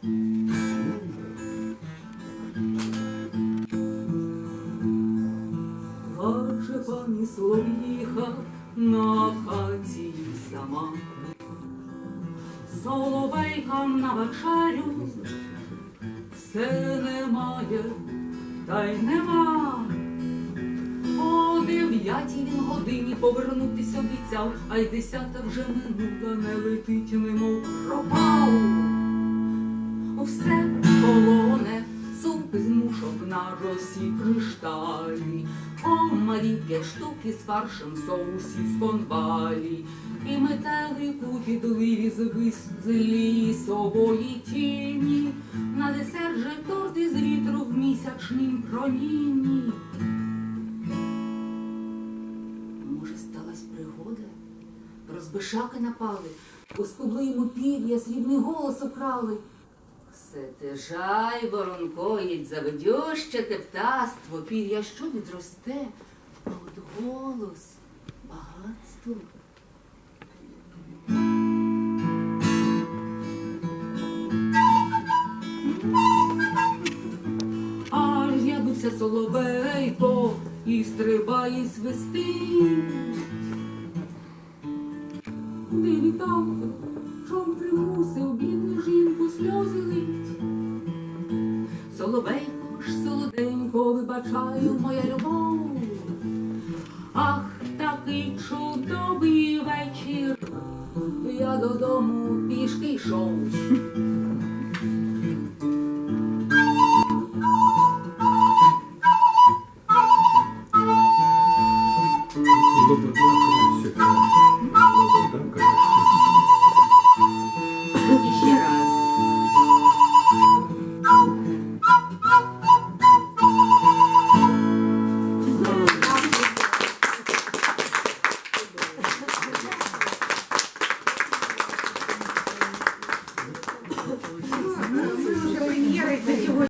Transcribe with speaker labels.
Speaker 1: Плаче пані Солов'їха на хаті сама. Соловейка на вечерю все немає, та й нема. О дев'ятій він годині повернутися обіцяв, а й десята вже минула, не летить, немов пропав. На росі кришталі, о маріки штуки з фаршем соусі з конвалі, і метелику підліз з лісової тіні, на десерт же торт із вітру в місячнім промінні. Може, сталась пригода? Розбишаки напали, оскубли йому пір'я, срібний голос украли. Все те жай, воронкоїть, заведюще те птаство, пір'я що відросте, а от голос, багатство. Аж явився соловейко і стрибає, свистить. Диві там, Ключом примусив бідну жінку сльози лить. Соловенько ж, солоденько, вибачаю моя любов. Ах, такий чудовий вечір. Я додому пішки йшов. Добре.